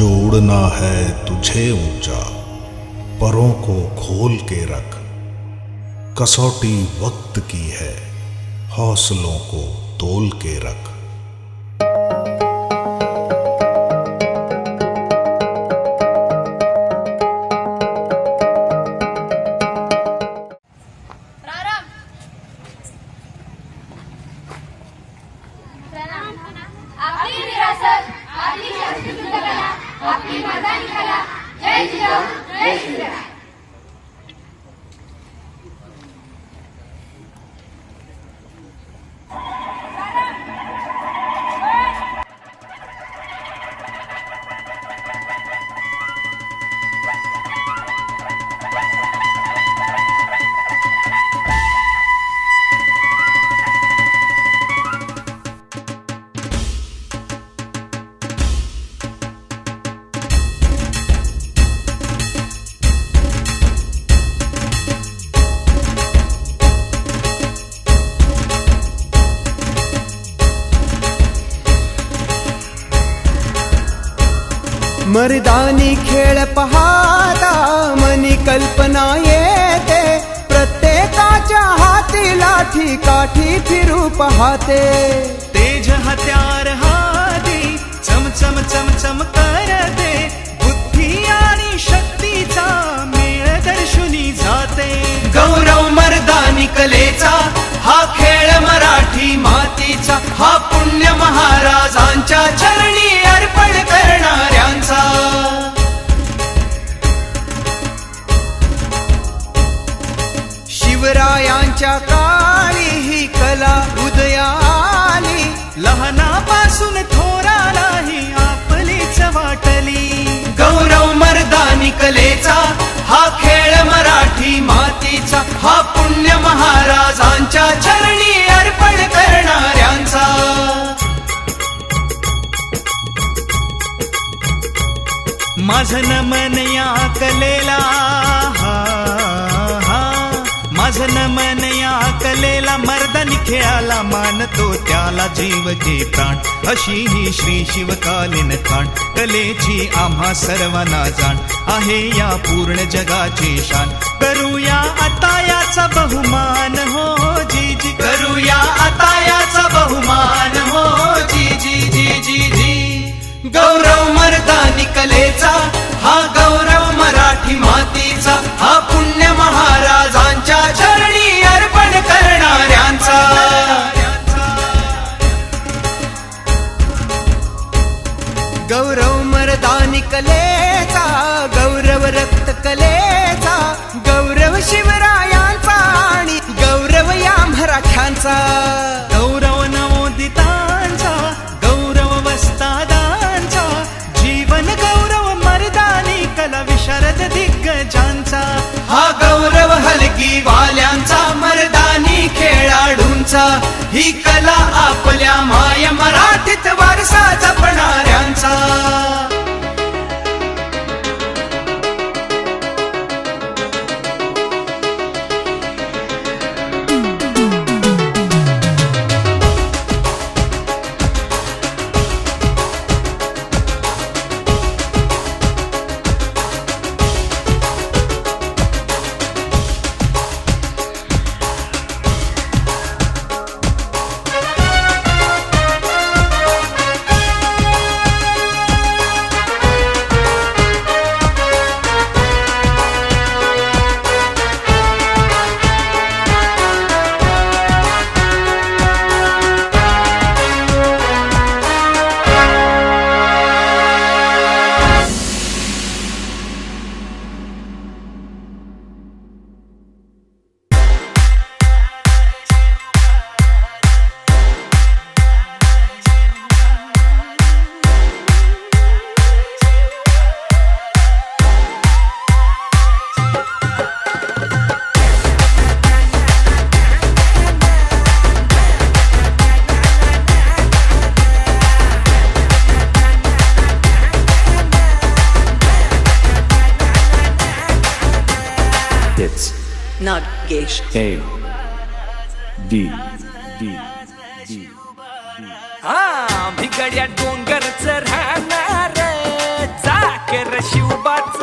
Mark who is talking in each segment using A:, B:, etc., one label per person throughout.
A: जोड़ना है तुझे ऊँचा, परों को खोल के रख। कसौटी वक्त की है, हौसलों को तोल के रख।
B: मर्दानी
C: खेळ पहाता मनी कल्पना येते. प्रत्येकाच्या हाती लाठी काठी फिरू पाहते.
D: तेज हत्यार हाती चम चम चम चम करते. बुद्धी आणि शक्तीचा मेळ दर्शुनी जाते. गौरव मर्दानी कलेचा हा खेळ मराठी मातीचा हा पुण्य महाराजांच्या चरणी
C: शिवरायांच्या काळी ही कला उदया आली
D: लहानापासून थोरालाही आपलीच वाटली. गौरव मर्दानी कलेचा हा खेळ मराठी मातीचा हा पुण्य महाराजांच्या चरणी अर्पण करणाऱ्यांचा. माझ नमन या कलेला मानतो त्याला जीव घे प्राण. अशी ही श्री शिवकालीन खाण कलेची आम्हा सर्वांना जाण. आहे या पूर्ण जगाची शान. करूया आता याचा बहुमान हो जी जी करूया आता याचा बहुमान हो जी जी जी जी जी. गौरव मर्दानी कलेचा हा गौरव मराठी मातीचा हा पुण्य
C: महाराज कलेचा गौरव रक्त कलेचा गौरव शिवरायांचा आणि गौरव या मराठ्यांचा.
D: गौरव नवोदितांचा गौरव वस्तादांचा जीवन गौरव मर्दानी कला विशारद दिग्गजांचा. हा गौरव हलकी वाल्यांचा मर्दानी खेळाडूंचा. ही कला आपल्या माय मराठीत वारसा जपणाऱ्यांचा.
E: Hits
F: Nagesh.
E: A D D D
G: हा भिगड्या डोंगरच राहणार चा
C: शिवबाच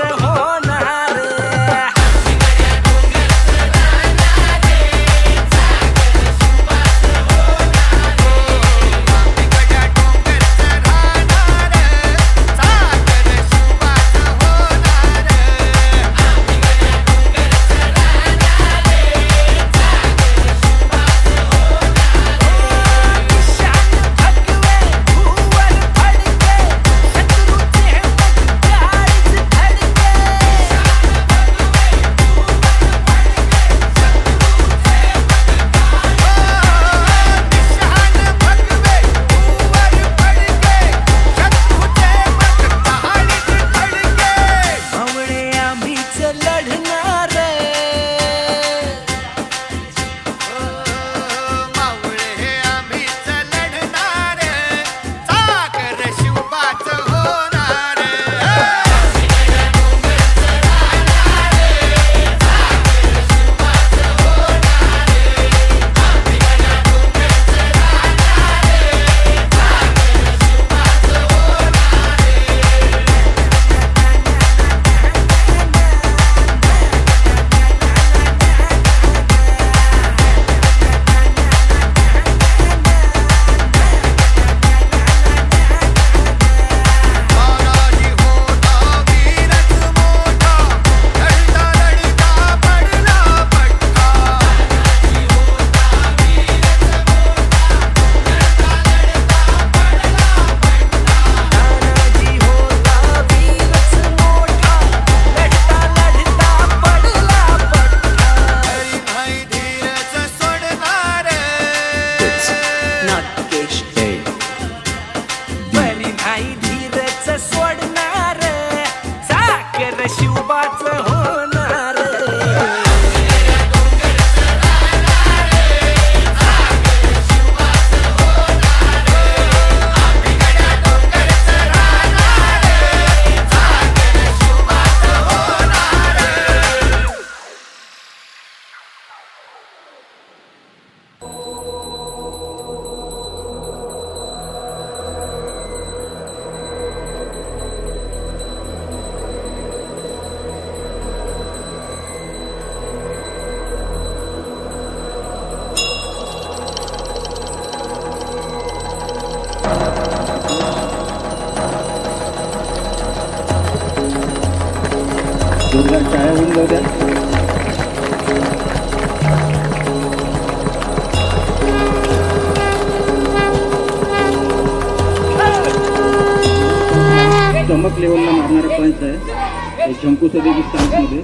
G: चमक लेवलला मारणारा पंच आहे. शंकू सदेवी स्टान्समध्ये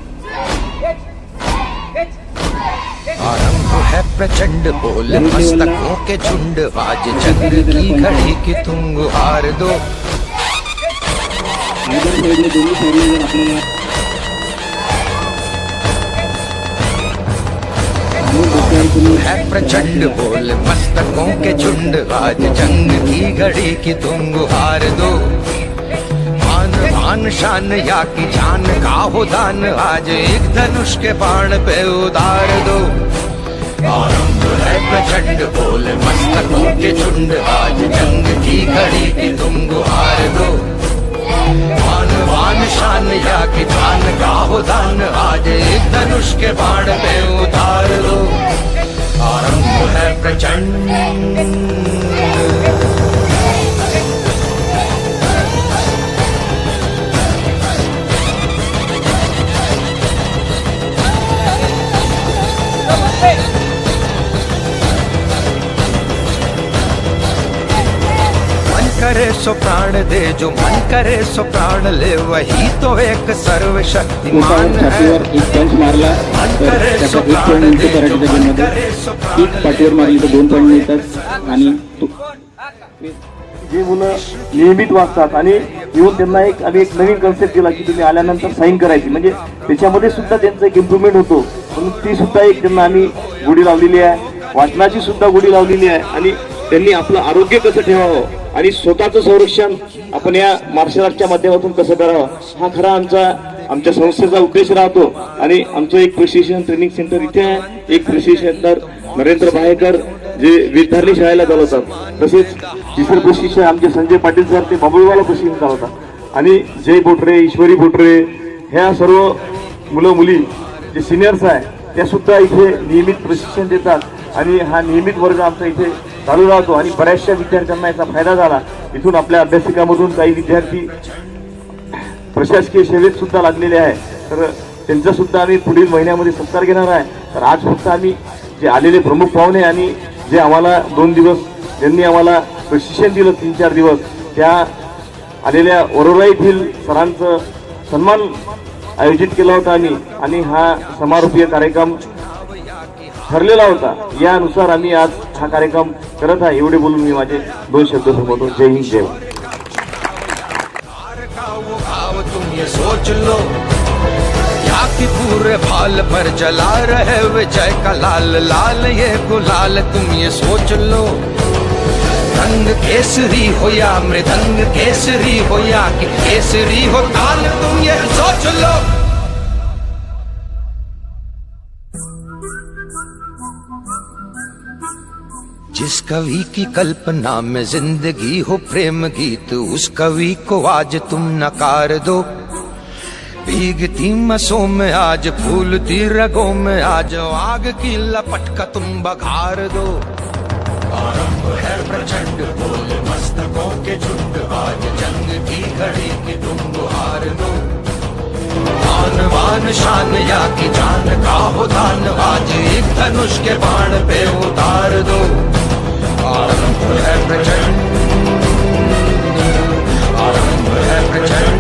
H: आरंभ है प्रचंड बोल मस्तकों के झुंड। आज चक्र की घड़ी की तुम हार दो।
G: साईडने जर आपल्याला
H: है प्रचंड बोल, मस्तकों के झुंड। आज जंग की घड़ी की तुम हार दो। मान मान, शान, या की जान का हो दान, आज एक धनुष के बाण पे उतार दो। आरंभ है प्रचंड बोल, मस्तकों के झुंड। आज जंग की घड़ी की तुम गुहार दो। मान मान, शान, या की जान का हो दान, आज एक धनुष के बाण पे करे सो प्राण दे जो मन करे सो प्राण ले वही तो एक सर्वशक्तिमान है।
G: छातीवर एक पंच मारला तर त्याचा एक पॉईंट मिळतो कराटेच्या गेममध्ये. एक पाठीवर मारली तर दोन पॉईंट मिळतात. आणि तो-
I: जी मुलं नियमित वाचतात आणि येऊन त्यांना एक आम्ही एक नवीन कन्सेप्ट दिला की तुम्ही आल्यानंतर साईन करायची. म्हणजे त्याच्यामध्ये सुद्धा त्यांचा एक इम्प्रुव्हमेंट होतो. म्हणून ती सुद्धा एक त्यांना आम्ही गुढी लावलेली आहे. वाचनाची सुद्धा गुढी लावलेली आहे. आणि त्यांनी आपलं आरोग्य कसं ठेवावं? आणि स्वतःचं संरक्षण आपण या मार्शल आर्टच्या माध्यमातून कसं करावं? हा खरा आमचा आमच्या संस्थेचा उद्देश राहतो. आणि आमचं एक प्रशिक्षण ट्रेनिंग सेंटर इथे आहे. एक प्रशिक्षण सेंटर नरेंद्र भायेकर जे विद्यार्थी शाळेला चालवतात. तसेच तिसरं प्रशिक्षण आमचे संजय पाटील सर ते बाबुळवाला प्रशिक्षण चालवतात. आणि जय बोटरे ईश्वरी बोटरे ह्या सर्व मुलं मुली जे सिनियर्स आहे त्या सुद्धा इथे नियमित प्रशिक्षण देतात. आणि हा नियमित वर्ग आमचा इथे चालू राहतो आणि बऱ्याचशा विद्यार्थ्यांना याचा फायदा झाला. इथून आपल्या अभ्यासिकामधून काही विद्यार्थी प्रशासकीय सेवेत सुद्धा लागलेले आहे. तर त्यांचा सुद्धा आम्ही पुढील महिन्यामध्ये सत्कार घेणार आहे. तर आज फक्त आम्ही जे आलेले प्रमुख पाहुणे आणि जे आम्हाला दोन दिवस ज्यांनी आम्हाला प्रशिक्षण दिलं तीन चार दिवस त्या आलेल्या ओरोरा येथील सरांचं सन्मान आयोजित केला होता आम्ही. आणि हा समारोपीय कार्यक्रम ठरलेला होता. यानुसार आम्ही आज हा कार्यक्रम करत आहे एवढे बोलून मी माझे दोन शब्द संबोधतो जय हिंद जय
H: सोच लो या कि पूरे भाल पर जला रहे विजय का लाल लाल ये गुलाल तुम ये सोच लो। रंग केसरी हो या मृदंग केसरी हो या कि केसरी हो ताल तुम ये सोच लो। जिस कवि की कल्पना में ज़िंदगी हो प्रेम गीत, उस कवि को आज तुम नकार दो। भीगती मसों में आज, फूलती रगों में आज, आग की लपट का तुम बघार दो। आरंभ है प्रचंड बोल मस्तकों के झुंड, आज जंग की घड़ी की तुम दो। आन वान शान या की जान का हो दान, आज एक धनुष के बाण पे उतार दो। आरंभ है प्रचंड आरंभ है प्रचंड